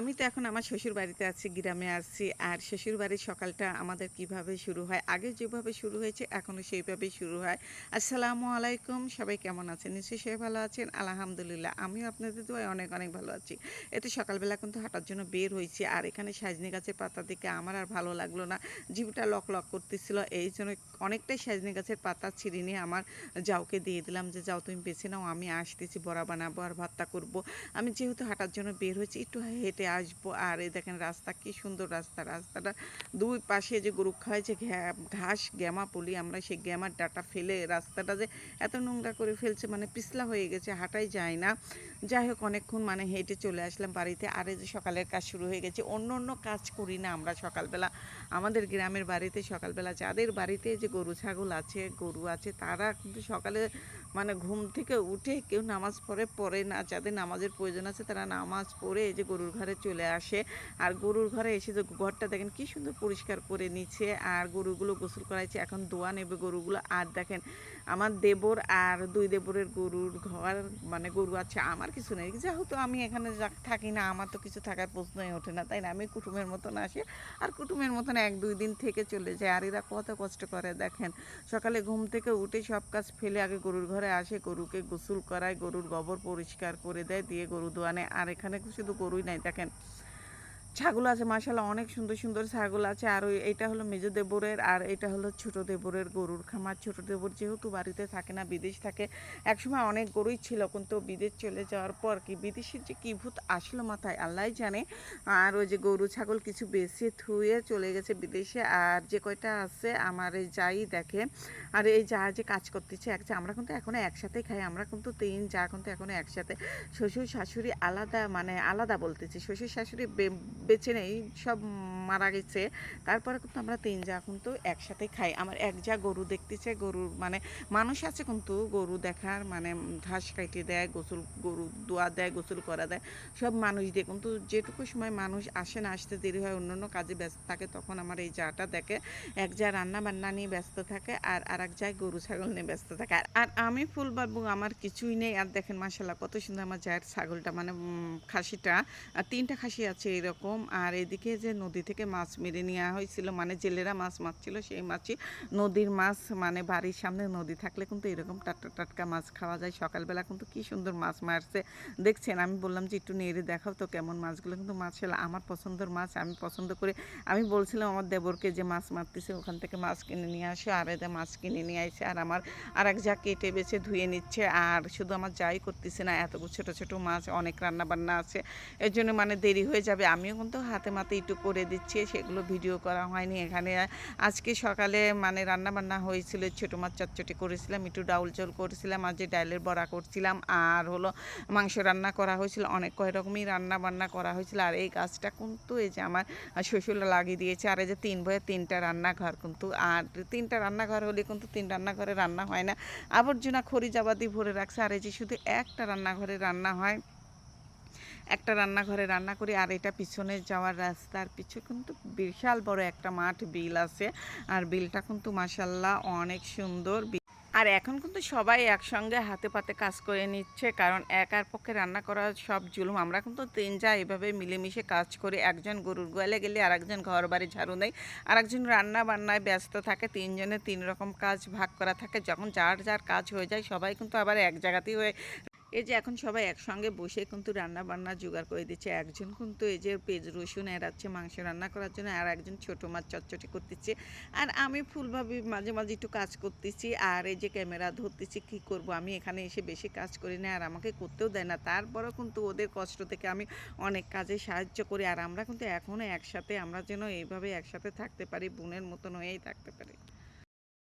আমি তো এখন আমার শ্বশুর বাড়িতে আছি, গ্রামে আছি। আর শ্বশুর বাড়ির সকালটা আমাদের কীভাবে শুরু হয়, আগে যেভাবে শুরু হয়েছে, এখনও সেইভাবেই শুরু হয়। আসসালামু আলাইকুম, সবাই কেমন আছেন? নিশ্চয়ই সবাই ভালো আছেন? আলহামদুলিল্লাহ, আমিও আপনাদের দোয়ায় অনেক অনেক ভালো আছি। এতে সকালবেলা কিন্তু হাঁটার জন্য বের হয়েছি, আর এখানে সাজনি গাছের পাতা দেখে আমার আর ভালো লাগল না। জিভটা লক লক করতেছিল, এই জন্য অনেকটাই সাজনি গাছের পাতা ছিঁড়ে নিয়ে আমার যাওকে দিয়ে দিলাম যে, যাও তুমি বেছে নাও, আমি আসতেছি, বড়া বানাবো আর ভাতটা করব। আমি যেহেতু হাঁটার জন্য বের হয়েছি, একটু হেঁটে আসব। আর এই দেখেন রাস্তা, কি সুন্দর রাস্তা। রাস্তাটা দুই পাশে যে গরু ঘা- ঘাস, গ্যামা পলি, আমরা সেই গ্যামার ডাটা ফেলে রাস্তাটা যে এত নোংরা করে ফেলছে মানে পিছলা হয়ে গেছে, হাঁটাই যায় না। যাই হোক, অনেকক্ষণ মানে হেঁটে চলে আসলাম বাড়িতে। আর এই যে সকালের কাজ শুরু হয়ে গেছে, অন্য অন্য কাজ করি না আমরা সকালবেলা। আমাদের গ্রামের বাড়িতে সকালবেলা, যাদের বাড়িতে যে গরু ছাগল আছে, গরু আছে, তারা কিন্তু সকালে মানে ঘুম থেকে উঠে কেউ নামাজ পড়ে পড়ে না। যাদের নামাজের প্রয়োজন আছে, তারা নামাজ পড়ে এই যে গরুর ঘরে চলে আসে। আর গরুর ঘরে এসে যে ঘরটা দেখেন কি সুন্দর পরিষ্কার করে নিচ্ছে। আর গরুগুলো গোসল করাইছে। এখন দোয়া নেবে গরুগুলো। আর দেখেন, আমার দেবর আর দুই দেবরের গরুর ঘর মানে গরু আছে, আমার কিছু নেই। যেহেতু আমি এখানে থাকি না, আমার তো কিছু থাকার প্রশ্নই ওঠে না, তাই না? আমি কুটুমের মতন আসি। আর কুটুমের মতন এক দুই দিন থেকে চলে যায়। আর এরা কত কষ্ট করে, দেখেন। সকালে ঘুম থেকে উঠে সব কাজ ফেলে আগে গরুর ঘরে আসে, গরুকে গোসল করায়, গরুর গোবর পরিষ্কার করে দেয়, দিয়ে গরু দোয়ানে আর এখানে শুধু গরুই নাই, দেখেন second. ছাগল আছে মাসাল্লাহ অনেক সুন্দর সুন্দর ছাগল আছে। আর ওই এটা হলো মেজ দেবরের, আর এটা হলো ছোট দেবরের গরুর খামার। ছোট দেবর যেহেতু বাড়িতে থাকে না, বিদেশ থাকে, একসময় অনেক গরুই ছিল, কিন্তু বিদেশ চলে যাওয়ার পর কি, বিদেশের যে কি ভূত আসলো মাথায়, আল্লাহ জানে। আর ওই যে গরু, ছাগল কিছু বেশি থুয়ে চলে গেছে বিদেশে। আর যে কয়টা আছে, আমার এই যাই দেখে, আর এই যা যে কাজ করতেছে, এক আমরা কিন্তু এখনও একসাথে খাই, আমরা কিন্তু তিন যা কিন্তু এখনও একসাথে। শ্বশুর শাশুড়ি আলাদা মানে আলাদা বলতেছি, শ্বশুর শাশুড়ি বে- বেঁচে নেই, সব মারা গেছে। তারপরে কিন্তু আমরা তিন যা কিন্তু একসাথে খাই। আমার এক যা গরু দেখতেছে গরুর মানে মানুষ আছে কিন্তু গরু দেখার মানে ঘাস কাটিয়ে দেয়, গোসল, গরু দোয়া দেয়, গোসল করা দেয়। সব মানুষ দিয়ে কিন্তু যেটুকু সময় মানুষ আসে না, আসতে দেরি হয় অন্য অন্য কাজে ব্যস্ত থাকে, তখন আমার এই জাটা দেখে এক যা রান্না বান্না নিয়ে ব্যস্ত থাকে আর আর এক জায় গরু, ছাগল নিয়ে ব্যস্ত থাকে। আর- আমি ফুল বাবু, আমার কিছুই নেই। আর দেখেন মাসাল্লাহ কত সুন্দর আমার জায়ের ছাগলটা মানে খাসিটা। আর তিনটা খাসি আছে এরকম। আর এদিকে যে নদী থেকে মাছ মেরে নেওয়া হয়েছিল মানে জেলেরা মাছ মারছিল, সেই মাছই নদীর মাছ মানে বাড়ির সামনে নদী থাকলে কিন্তু এরকম টাটকা টাটকা মাছ খাওয়া যায়। সকালবেলা কিন্তু কি সুন্দর মাছ মারছে। দেখছেন, আমি বললাম যে, একটু নেড়ে দেখাও তো কেমন মাছগুলো কিন্তু মাছ হলো। আমার পছন্দের মাছ, আমি পছন্দ করে, আমি বলছিলাম আমার দেবরকে যে, মাছ মারতেছে, ওখান থেকে মাছ কিনে নিয়ে আসে। আর এদের মাছ কিনে নিয়ে আসে আর আমার আর এক যা কেটে বেছে ধুয়ে নিচ্ছে, আর শুধু আমার যাই করতেছে না এত ছোট ছোট মাছ, অনেক রান্না বান্না আছে। এর জন্য মানে দেরি হয়ে যাবে। আমিও কিন্তু হাতে মাতে একটু করে দিচ্ছি, সেগুলো ভিডিও করা হয়নি। এখানে আজকে সকালে মানে রান্না বান্না হয়েছিল, ছোটো মাছ চটচটি করেছিলাম, একটু ডাউল ঝোল করেছিলাম আর যে ডালের বড়া করছিলাম, আর হলো মাংস রান্না করা হয়েছিল, অনেক কয় রকমই রান্না বান্না করা হয়েছিল, আর এই গাছটা কিন্তু এই যে আমার শ্বশুর লাগিয়ে দিয়েছে, আর এই যে তিন বয়ে তিনটা রান্নাঘর কিন্তু, আর তিনটা রান্নাঘর হলে কিন্তু তিন রান্নাঘরে রান্না হয় না, আবর্জনা খড়ি জাবাদি ভরে রাখছে, আর এই যে শুধু একটা রান্নাঘরে রান্না হয় একটা রান্নাঘরে রান্না করি, আর এটা পিছনে যাওয়ার রাস্তার পিছু কিন্তু বিশাল বড় একটা মাঠ বিল আছে, আর বিলটা কিন্তু মাসাল্লাহ অনেক সুন্দর আর এখন কিন্তু সবাই একসঙ্গে হাতে পাতে কাজ করে নিচ্ছে, কারণ একার পক্ষে রান্না করা সব জুলুম। আমরা কিন্তু তিন যা এভাবে মিলেমিশে কাজ করি, একজন গরুর গোয়ালে গেলে আর একজন ঘর বাড়ি ঝাড়ু দেয় আর একজন রান্না বান্নায় ব্যস্ত থাকে, তিনজনে তিন রকম কাজ ভাগ করা থাকে, যখন যার যার কাজ হয়ে যায়, সবাই কিন্তু আবার এক জায়গাতেই হয়ে এই যে এখন সবাই একসঙ্গে বসে কিন্তু রান্না বান্না জোগাড় করে দিচ্ছে। একজন কিন্তু এই যে পেঁয়াজ, রসুন এড়াচ্ছে, মাংস রান্না করার জন্য, আর একজন ছোটো মাছ চটচটি করতেছে। আর আমি ফুলভাবে মাঝে মাঝে একটু কাজ করতেছি, আর এই যে ক্যামেরা ধরতেছি, কি করব? আমি এখানে এসে বেশি কাজ করি না, আর আমাকে করতেও দেয় না। তারপরেও কিন্তু ওদের কষ্ট থেকে আমি অনেক কাজে সাহায্য করি, আর আমরা কিন্তু এখনও একসাথে, আমরা যেন এইভাবে একসাথে থাকতে পারি, বোনের মতন হয়েই থাকতে পারি।